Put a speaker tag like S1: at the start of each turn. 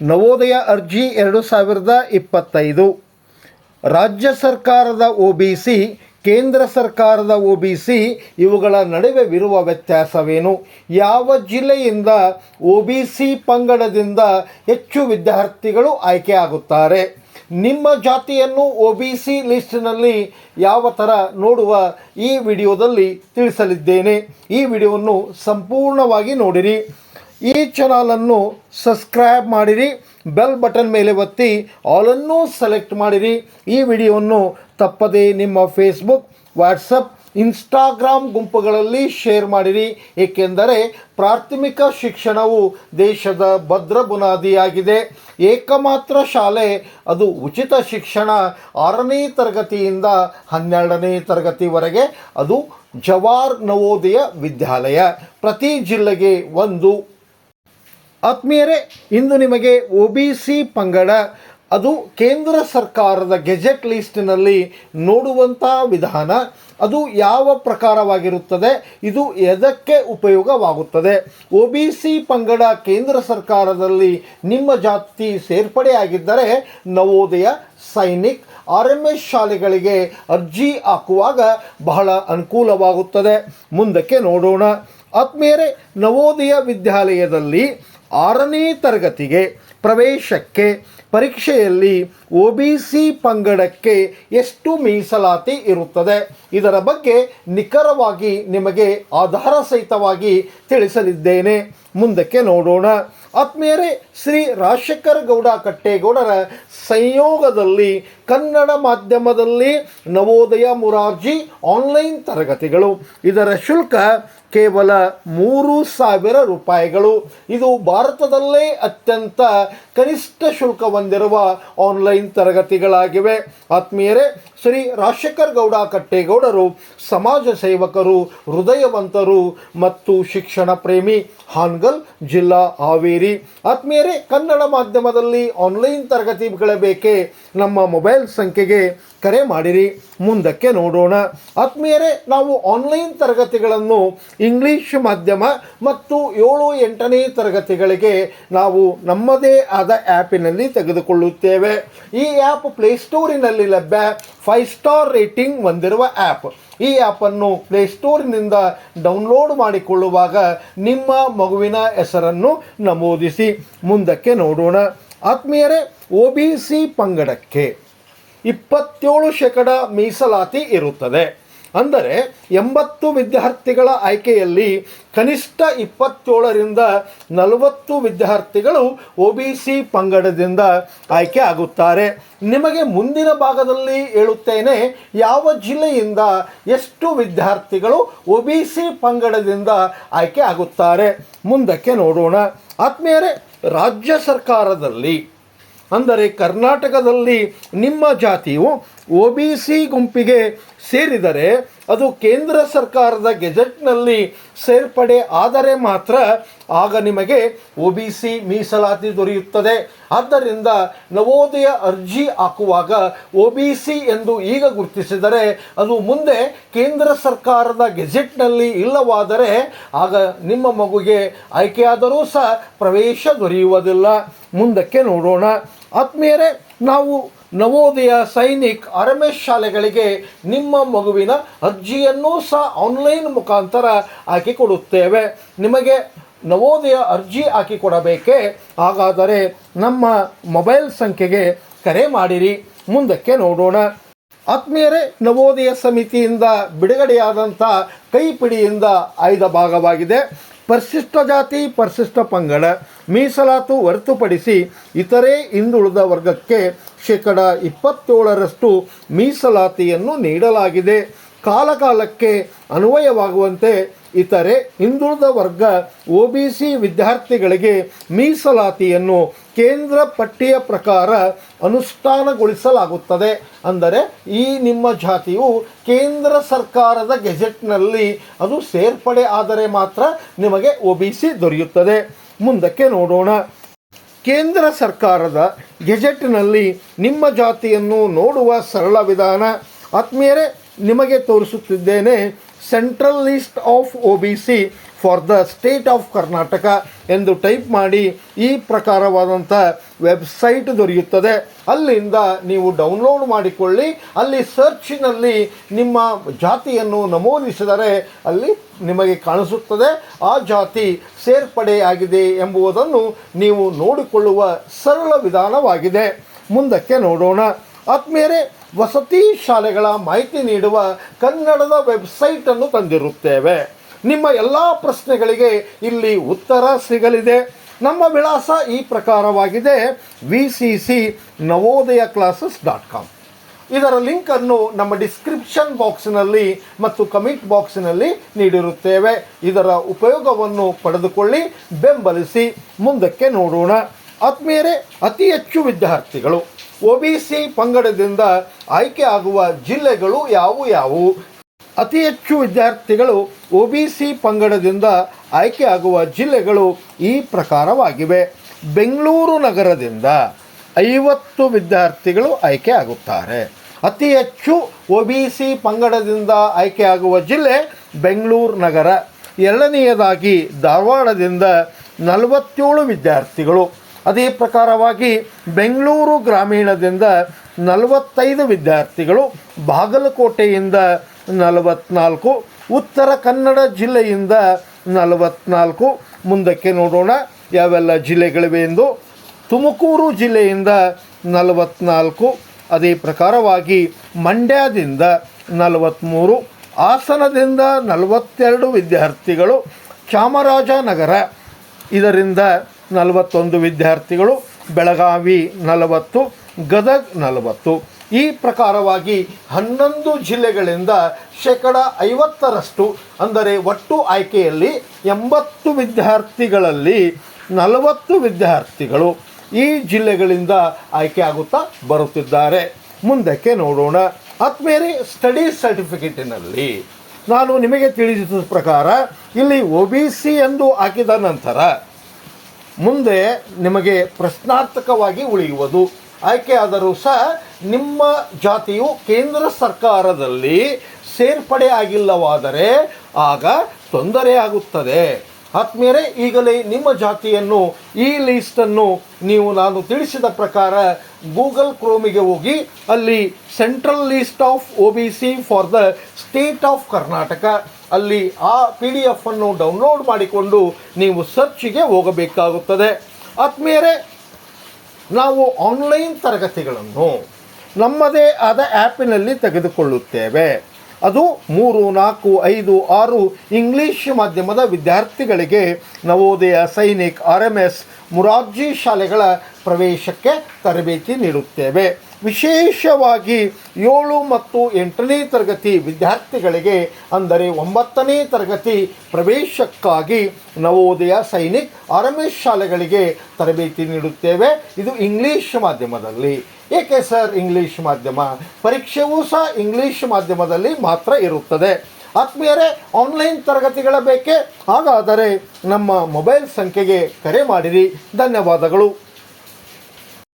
S1: ನವೋದಯ ಅರ್ಜಿ ಎರಡು ಸಾವಿರದ ಇಪ್ಪತ್ತೈದು. ರಾಜ್ಯ ಸರ್ಕಾರದ ಒ ಬಿ ಸಿ, ಕೇಂದ್ರ ಸರ್ಕಾರದ ಒ ಬಿ ಸಿ ಇವುಗಳ ನಡುವೆ ಇರುವ ವ್ಯತ್ಯಾಸವೇನು? ಯಾವ ಜಿಲ್ಲೆಯಿಂದ ಒ ಬಿ ಸಿ ಪಂಗಡದಿಂದ ಹೆಚ್ಚು ವಿದ್ಯಾರ್ಥಿಗಳು ಆಯ್ಕೆಯಾಗುತ್ತಾರೆ? ನಿಮ್ಮ ಜಾತಿಯನ್ನು ಒ ಬಿ ಸಿ ಲಿಸ್ಟಿನಲ್ಲಿ ಯಾವ ಥರ ನೋಡುವ ಈ ವಿಡಿಯೋದಲ್ಲಿ ತಿಳಿಸಲಿದ್ದೇನೆ. ಈ ವಿಡಿಯೋವನ್ನು ಸಂಪೂರ್ಣವಾಗಿ ನೋಡಿರಿ. ಈ ಚಾನಲನ್ನು ಸಬ್ಸ್ಕ್ರೈಬ್ ಮಾಡಿರಿ, ಬೆಲ್ ಬಟನ್ ಮೇಲೆ ಒತ್ತಿ, ಆಲನ್ನು ಸೆಲೆಕ್ಟ್ ಮಾಡಿರಿ. ಈ ವಿಡಿಯೋವನ್ನು ತಪ್ಪದೇ ನಿಮ್ಮ ಫೇಸ್ಬುಕ್ ವಾಟ್ಸಪ್ ಇನ್ಸ್ಟಾಗ್ರಾಮ್ ಗುಂಪುಗಳಲ್ಲಿ ಶೇರ್ ಮಾಡಿರಿ. ಏಕೆಂದರೆ ಪ್ರಾಥಮಿಕ ಶಿಕ್ಷಣವು ದೇಶದ ಭದ್ರ ಬುನಾದಿಯಾಗಿದೆ. ಏಕಮಾತ್ರ ಶಾಲೆ, ಅದು ಉಚಿತ ಶಿಕ್ಷಣ ಆರನೇ ತರಗತಿಯಿಂದ ಹನ್ನೆರಡನೇ ತರಗತಿವರೆಗೆ, ಅದು ಜವಾರ್ ನವೋದಯ ವಿದ್ಯಾಲಯ. ಪ್ರತಿ ಜಿಲ್ಲೆಗೆ ಒಂದು ಆತ್ಮೀಯರೇ, ಇಂದು ನಿಮಗೆ ಒ ಬಿ ಸಿ ಪಂಗಡ, ಅದು ಕೇಂದ್ರ ಸರ್ಕಾರದ ಗೆಜೆಟ್ ಲಿಸ್ಟಿನಲ್ಲಿ ನೋಡುವಂಥ ವಿಧಾನ. ಅದು ಯಾವ ಪ್ರಕಾರವಾಗಿರುತ್ತದೆ? ಇದು ಎದಕ್ಕೆ ಉಪಯೋಗವಾಗುತ್ತದೆ? ಒ ಬಿ ಸಿ ಪಂಗಡ ಕೇಂದ್ರ ಸರ್ಕಾರದಲ್ಲಿ ನಿಮ್ಮ ಜಾತಿ ಸೇರ್ಪಡೆಯಾಗಿದ್ದರೆ Navodaya Sainik R M S ಶಾಲೆಗಳಿಗೆ ಅರ್ಜಿ ಹಾಕುವಾಗ ಬಹಳ ಅನುಕೂಲವಾಗುತ್ತದೆ. ಮುಂದಕ್ಕೆ ನೋಡೋಣ. ಆತ್ಮೀಯರೇ, ನವೋದಯ ವಿದ್ಯಾಲಯದಲ್ಲಿ ಆರನೇ ತರಗತಿಗೆ ಪ್ರವೇಶಕ್ಕೆ ಪರೀಕ್ಷೆಯಲ್ಲಿ ಒ ಬಿ ಸಿ ಪಂಗಡಕ್ಕೆ ಎಷ್ಟು ಮೀಸಲಾತಿ ಇರುತ್ತದೆ? ಇದರ ಬಗ್ಗೆ ನಿಖರವಾಗಿ ನಿಮಗೆ ಆಧಾರ ಸಹಿತವಾಗಿ ತಿಳಿಸಲಿದ್ದೇನೆ. ಮುಂದಕ್ಕೆ ನೋಡೋಣ. ಆತ್ಮೀಯರೇ, ಶ್ರೀ ರಾಜಶೇಖರ ಗೌಡ ಕಟ್ಟೇಗೌಡರ ಸಂಯೋಗದಲ್ಲಿ, ಕನ್ನಡ ಮಾಧ್ಯಮದಲ್ಲಿ ನವೋದಯ ಮುರಾರ್ಜಿ ಆನ್ಲೈನ್ ತರಗತಿಗಳು. ಇದರ ಶುಲ್ಕ ಕೇವಲ ಮೂರು ಸಾವಿರ ರೂಪಾಯಿಗಳು. ಇದು ಭಾರತದಲ್ಲೇ ಅತ್ಯಂತ ಕನಿಷ್ಠ ಶುಲ್ಕ ಹೊಂದಿರುವ ಆನ್ಲೈನ್ ತರಗತಿಗಳಾಗಿವೆ. ಆತ್ಮೀಯರೇ, ಶ್ರೀ ರಾಜಶೇಖರ್ ಗೌಡ ಕಟ್ಟೇಗೌಡರು ಸಮಾಜ ಸೇವಕರು, ಹೃದಯವಂತರು ಮತ್ತು ಶಿಕ್ಷಣ ಪ್ರೇಮಿ, ಹಾನ್ಗಲ್ ಜಿಲ್ಲಾ ಹಾವೇರಿ ಆತ್ಮೀಯರೇ ಕನ್ನಡ ಮಾಧ್ಯಮದಲ್ಲಿ ಆನ್ಲೈನ್ ತರಗತಿಗಳೇ ಬೇಕೆ ನಮ್ಮ ಮೊಬೈಲ್ ಸಂಖ್ಯೆಗೆ ಕರೆ ಮಾಡಿರಿ. ಮುಂದಕ್ಕೆ ನೋಡೋಣ. ಆತ್ಮೀಯರೇ, ನಾವು ಆನ್ಲೈನ್ ತರಗತಿಗಳನ್ನು ಇಂಗ್ಲೀಷ್ ಮಾಧ್ಯಮ ಮತ್ತು ಏಳು ಎಂಟನೇ ತರಗತಿಗಳಿಗೆ ನಾವು ನಮ್ಮದೇ ಆದ ಆ್ಯಪಿನಲ್ಲಿ ತೆಗೆದುಕೊಳ್ಳುತ್ತೇವೆ. ಈ ಆ್ಯಪ್ ಪ್ಲೇಸ್ಟೋರಿನಲ್ಲಿ ಲಭ್ಯ. ಫೈವ್ ಸ್ಟಾರ್ ರೇಟಿಂಗ್ ಹೊಂದಿರುವ ಆ್ಯಪ್. ಈ ಆ್ಯಪನ್ನು ಪ್ಲೇಸ್ಟೋರಿನಿಂದ ಡೌನ್ಲೋಡ್ ಮಾಡಿಕೊಳ್ಳುವಾಗ ನಿಮ್ಮ ಮಗುವಿನ ಹೆಸರನ್ನು ನಮೂದಿಸಿ. ಮುಂದಕ್ಕೆ ನೋಡೋಣ. ಆತ್ಮೀಯರೇ ಒ ಬಿ ಸಿ ಪಂಗಡಕ್ಕೆ ಇಪ್ಪತ್ತೇಳು ಶೇಕಡ ಮೀಸಲಾತಿ ಇರುತ್ತದೆ. ಅಂದರೆ ಎಂಬತ್ತು ವಿದ್ಯಾರ್ಥಿಗಳ ಆಯ್ಕೆಯಲ್ಲಿ ಕನಿಷ್ಠ ಇಪ್ಪತ್ತೇಳರಿಂದ ನಲವತ್ತು ವಿದ್ಯಾರ್ಥಿಗಳು ಒ ಬಿ ಸಿ ಪಂಗಡದಿಂದ ಆಯ್ಕೆ ಆಗುತ್ತಾರೆ. ನಿಮಗೆ ಮುಂದಿನ ಭಾಗದಲ್ಲಿ ಹೇಳುತ್ತೇನೆ, ಯಾವ ಜಿಲ್ಲೆಯಿಂದ ಎಷ್ಟು ವಿದ್ಯಾರ್ಥಿಗಳು ಒ ಬಿ ಸಿ ಪಂಗಡದಿಂದ ಆಯ್ಕೆ ಆಗುತ್ತಾರೆ. ಮುಂದಕ್ಕೆ ನೋಡೋಣ. ಆತ್ಮೀಯರೇ, ರಾಜ್ಯ ಸರ್ಕಾರದಲ್ಲಿ ಅಂದರೆ ಕರ್ನಾಟಕದಲ್ಲಿ ನಿಮ್ಮ ಜಾತಿಯು ಒ ಬಿ ಸಿ ಗುಂಪಿಗೆ ಸೇರಿದರೆ ಅದು ಕೇಂದ್ರ ಸರ್ಕಾರದ ಗೆಜೆಟ್ನಲ್ಲಿ ಸೇರ್ಪಡೆ ಆದರೆ ಮಾತ್ರ ಆಗ ನಿಮಗೆ ಒ ಬಿ ಸಿ ಮೀಸಲಾತಿ ದೊರೆಯುತ್ತದೆ. ಆದ್ದರಿಂದ ನವೋದಯ ಅರ್ಜಿ ಹಾಕುವಾಗ ಒ ಬಿ ಸಿ ಎಂದು ಈಗ ಗುರುತಿಸಿದರೆ ಅದು ಮುಂದೆ ಕೇಂದ್ರ ಸರ್ಕಾರದ ಗೆಜೆಟ್ನಲ್ಲಿ ಇಲ್ಲವಾದರೆ ಆಗ ನಿಮ್ಮ ಮಗುಗೆ ಆಯ್ಕೆಯಾದರೂ ಸಹ ಪ್ರವೇಶ ದೊರೆಯುವುದಿಲ್ಲ. ಮುಂದಕ್ಕೆ ನೋಡೋಣ. ಆತ್ಮೀಯರೇ, ನಾವು ನವೋದಯ ಸೈನಿಕ್ ಆರ್ಎಂಎಸ್ ಶಾಲೆಗಳಿಗೆ ನಿಮ್ಮ ಮಗುವಿನ ಅರ್ಜಿಯನ್ನು ಸಹ ಆನ್ಲೈನ್ ಮುಖಾಂತರ ಹಾಕಿಕೊಡುತ್ತೇವೆ ನಿಮಗೆ ನವೋದಯ ಅರ್ಜಿ ಹಾಕಿಕೊಡಬೇಕೇ ಹಾಗಾದರೆ ನಮ್ಮ ಮೊಬೈಲ್ ಸಂಖ್ಯೆಗೆ ಕರೆ ಮಾಡಿರಿ. ಮುಂದಕ್ಕೆ ನೋಡೋಣ. ಆತ್ಮೀಯರೇ, ನವೋದಯ ಸಮಿತಿಯಿಂದ ಬಿಡುಗಡೆಯಾದಂಥ ಕೈಪಿಡಿಯಿಂದ ಆಯ್ದ ಭಾಗವಾಗಿದೆ. ಪರಿಶಿಷ್ಟ ಜಾತಿ, ಪರಿಶಿಷ್ಟ ಪಂಗಡ ಮೀಸಲಾತು ಹೊರತುಪಡಿಸಿ ಇತರೆ ಹಿಂದುಳಿದ ವರ್ಗಕ್ಕೆ ಶೇಕಡ ಇಪ್ಪತ್ತೇಳರಷ್ಟು ಮೀಸಲಾತಿಯನ್ನು ನೀಡಲಾಗಿದೆ. ಕಾಲಕಾಲಕ್ಕೆ ಅನ್ವಯವಾಗುವಂತೆ ಇತರೆ ಹಿಂದುಳಿದ ವರ್ಗ ಒ ಬಿ ಸಿ ವಿದ್ಯಾರ್ಥಿಗಳಿಗೆ ಮೀಸಲಾತಿಯನ್ನು ಕೇಂದ್ರ ಪಟ್ಟಿಯ ಪ್ರಕಾರ ಅನುಷ್ಠಾನಗೊಳಿಸಲಾಗುತ್ತದೆ. ಅಂದರೆ ಈ ನಿಮ್ಮ ಜಾತಿಯು ಕೇಂದ್ರ ಸರ್ಕಾರದ ಗೆಜೆಟ್ನಲ್ಲಿ ಅದು ಸೇರ್ಪಡೆ ಆದರೆ ಮಾತ್ರ ನಿಮಗೆ ಒ ಬಿ ಸಿ ದೊರೆಯುತ್ತದೆ. ಮುಂದಕ್ಕೆ ನೋಡೋಣ. ಕೇಂದ್ರ ಸರ್ಕಾರದ ಗೆಜೆಟ್ನಲ್ಲಿ ನಿಮ್ಮ ಜಾತಿಯನ್ನು ನೋಡುವ ಸರಳ ವಿಧಾನ. ಆತ್ಮೀಯರೇ, ನಿಮಗೆ ತೋರಿಸುತ್ತಿದ್ದೇನೆ central list of O B C for the state of Karnataka ಎಂದು ಟೈಪ್ ಮಾಡಿ ಈ ಪ್ರಕಾರವಾದಂಥ ವೆಬ್ಸೈಟ್ ದೊರೆಯುತ್ತದೆ. ಅಲ್ಲಿಂದ ನೀವು ಡೌನ್ಲೋಡ್ ಮಾಡಿಕೊಳ್ಳಿ. ಅಲ್ಲಿ ಸರ್ಚಿನಲ್ಲಿ ನಿಮ್ಮ ಜಾತಿಯನ್ನು ನಮೂದಿಸಿದರೆ ಅಲ್ಲಿ ನಿಮಗೆ ಕಾಣಿಸುತ್ತದೆ. ಆ ಜಾತಿ ಸೇರ್ಪಡೆಯಾಗಿದೆ ಎಂಬುದನ್ನು ನೀವು ನೋಡಿಕೊಳ್ಳುವ ಸರಳ ವಿಧಾನವಾಗಿದೆ. ಮುಂದಕ್ಕೆ ನೋಡೋಣ. ಆದ್ಮೇಲೆ ವಸತಿ ಶಾಲೆಗಳ ಮಾಹಿತಿ ನೀಡುವ ಕನ್ನಡದ ವೆಬ್ಸೈಟನ್ನು ತಂದಿರುತ್ತೇವೆ. ನಿಮ್ಮ ಎಲ್ಲ ಪ್ರಶ್ನೆಗಳಿಗೆ ಇಲ್ಲಿ ಉತ್ತರ ಸಿಗಲಿದೆ. ನಮ್ಮ ವಿಳಾಸ ಈ ಪ್ರಕಾರವಾಗಿದೆ. V C C Navodaya classes dot com. ಇದರ ಲಿಂಕನ್ನು ನಮ್ಮ ಡಿಸ್ಕ್ರಿಪ್ಷನ್ ಬಾಕ್ಸ್ನಲ್ಲಿ ಮತ್ತು ಕಮೆಂಟ್ ಬಾಕ್ಸ್ನಲ್ಲಿ ನೀಡಿರುತ್ತೇವೆ. ಇದರ ಉಪಯೋಗವನ್ನು ಪಡೆದುಕೊಳ್ಳಿ, ಬೆಂಬಲಿಸಿ, ಮುಂದಕ್ಕೆ ನೋಡೋಣ. ಆದ್ಮೇಲೆ ಅತಿ ಹೆಚ್ಚು ವಿದ್ಯಾರ್ಥಿಗಳು ಒ ಬಿ ಸಿ ಪಂಗಡದಿಂದ ಆಯ್ಕೆ ಆಗುವ ಜಿಲ್ಲೆಗಳು ಯಾವುವು ಯಾವುವು? ಅತಿ ಹೆಚ್ಚು ವಿದ್ಯಾರ್ಥಿಗಳು ಒ ಬಿ ಸಿ ಪಂಗಡದಿಂದ ಆಯ್ಕೆ ಆಗುವ ಜಿಲ್ಲೆಗಳು ಈ ಪ್ರಕಾರವಾಗಿವೆ. ಬೆಂಗಳೂರು ನಗರದಿಂದ ಐವತ್ತು ವಿದ್ಯಾರ್ಥಿಗಳು ಆಯ್ಕೆ ಆಗುತ್ತಾರೆ. ಅತಿ ಹೆಚ್ಚು ಒ ಬಿ ಸಿ ಪಂಗಡದಿಂದ ಆಯ್ಕೆ ಆಗುವ ಜಿಲ್ಲೆ ಬೆಂಗಳೂರು ನಗರ. ಎರಡನೆಯದಾಗಿ ಧಾರವಾಡದಿಂದ ನಲವತ್ತೇಳು ವಿದ್ಯಾರ್ಥಿಗಳು ಅದೇ ಪ್ರಕಾರವಾಗಿ ಬೆಂಗಳೂರು ಗ್ರಾಮೀಣದಿಂದ ನಲವತ್ತೈದು ವಿದ್ಯಾರ್ಥಿಗಳು ಬಾಗಲಕೋಟೆಯಿಂದ ನಲವತ್ನಾಲ್ಕು, ಉತ್ತರ ಕನ್ನಡ ಜಿಲ್ಲೆಯಿಂದ ನಲವತ್ನಾಲ್ಕು. ಮುಂದಕ್ಕೆ ನೋಡೋಣ ಯಾವೆಲ್ಲ ಜಿಲ್ಲೆಗಳಿವೆ ಎಂದು. ತುಮಕೂರು ಜಿಲ್ಲೆಯಿಂದ ನಲವತ್ನಾಲ್ಕು. ಅದೇ ಪ್ರಕಾರವಾಗಿ ಮಂಡ್ಯದಿಂದ ನಲವತ್ತ್ಮೂರು ಹಾಸನದಿಂದ ನಲವತ್ತೆರಡು ವಿದ್ಯಾರ್ಥಿಗಳು ಚಾಮರಾಜನಗರ. ಇದರಿಂದ ನಲವತ್ತೊಂದು ವಿದ್ಯಾರ್ಥಿಗಳು, ಬೆಳಗಾವಿ ನಲವತ್ತು, ಗದಗ್ ನಲವತ್ತು. ಈ ಪ್ರಕಾರವಾಗಿ ಹನ್ನೊಂದು ಜಿಲ್ಲೆಗಳಿಂದ ಶೇಕಡ ಐವತ್ತರಷ್ಟು, ಅಂದರೆ ಒಟ್ಟು ಆಯ್ಕೆಯಲ್ಲಿ ಎಂಬತ್ತು ವಿದ್ಯಾರ್ಥಿಗಳಲ್ಲಿ ನಲವತ್ತು ವಿದ್ಯಾರ್ಥಿಗಳು ಈ ಜಿಲ್ಲೆಗಳಿಂದ ಆಯ್ಕೆ ಆಗುತ್ತಾ ಬರುತ್ತಿದ್ದಾರೆ. ಮುಂದಕ್ಕೆ ನೋಡೋಣ. ಆತ್ಮೇರಿ ಸ್ಟಡಿ ಸರ್ಟಿಫಿಕೇಟಿನಲ್ಲಿ ನಾನು ನಿಮಗೆ ತಿಳಿಸಿದ ಪ್ರಕಾರ, ಇಲ್ಲಿ ಒ ಬಿ ಸಿ ಎಂದು ಹಾಕಿದ ನಂತರ ಮುಂದೆ ನಿಮಗೆ ಪ್ರಶ್ನಾರ್ಥಕವಾಗಿ ಉಳಿಯುವುದು. ಆಯ್ಕೆಯಾದರೂ ಸಹ ನಿಮ್ಮ ಜಾತಿಯು ಕೇಂದ್ರ ಸರ್ಕಾರದಲ್ಲಿ ಸೇರ್ಪಡೆ ಆಗಿಲ್ಲವಾದರೆ ಆಗ ತೊಂದರೆಯಾಗುತ್ತದೆ ಆತ್ಮೀಯರೇ, ಈಗಲೇ ನಿಮ್ಮ ಜಾತಿಯನ್ನು ಈ ಲೀಸ್ಟನ್ನು ನೀವು ನಾನು ತಿಳಿಸಿದ ಪ್ರಕಾರ ಗೂಗಲ್ ಕ್ರೋಮಿಗೆ ಹೋಗಿ ಅಲ್ಲಿ central list of O B C for the state of Karnataka ಅಲ್ಲಿ ಆ ಪಿ ಡಿ ಎಫನ್ನು ಡೌನ್ಲೋಡ್ ಮಾಡಿಕೊಂಡು ನೀವು ಸರ್ಚಿಗೆ ಹೋಗಬೇಕಾಗುತ್ತದೆ. ಆತ್ಮೀಯರೇ, ನಾವು ಆನ್ಲೈನ್ ತರಗತಿಗಳನ್ನು ನಮ್ಮದೇ ಆದ ಆ್ಯಪಿನಲ್ಲಿ ತೆಗೆದುಕೊಳ್ಳುತ್ತೇವೆ. ಅದು ಮೂರು, ನಾಲ್ಕು, ಐದು, ಆರು ಇಂಗ್ಲೀಷ್ ಮಾಧ್ಯಮದ ವಿದ್ಯಾರ್ಥಿಗಳಿಗೆ Navodaya Sainik, R M S, Morarji ಶಾಲೆಗಳ ಪ್ರವೇಶಕ್ಕೆ ತರಬೇತಿ ನೀಡುತ್ತೇವೆ. ವಿಶೇಷವಾಗಿ ಏಳು ಮತ್ತು ಎಂಟನೇ ತರಗತಿ ವಿದ್ಯಾರ್ಥಿಗಳಿಗೆ, ಅಂದರೆ ಒಂಬತ್ತನೇ ತರಗತಿ ಪ್ರವೇಶಕ್ಕಾಗಿ ನವೋದಯ ಸೈನಿಕ್ ಆರಂಭ ಶಾಲೆಗಳಿಗೆ ತರಬೇತಿ ನೀಡುತ್ತೇವೆ. ಇದು ಇಂಗ್ಲೀಷ್ ಮಾಧ್ಯಮದಲ್ಲಿ. ಏಕೆ ಸರ್ ಇಂಗ್ಲೀಷ್ ಮಾಧ್ಯಮ? ಪರೀಕ್ಷೆಯೂ ಸಹ ಇಂಗ್ಲಿಷ್ ಮಾಧ್ಯಮದಲ್ಲಿ ಮಾತ್ರ ಇರುತ್ತದೆ. ಆತ್ಮೀಯರೇ, ಆನ್ಲೈನ್ ತರಗತಿಗಳ ಬೇಕೆ? ಹಾಗಾದರೆ ನಮ್ಮ ಮೊಬೈಲ್ ಸಂಖ್ಯೆಗೆ ಕರೆ ಮಾಡಿರಿ. ಧನ್ಯವಾದಗಳು.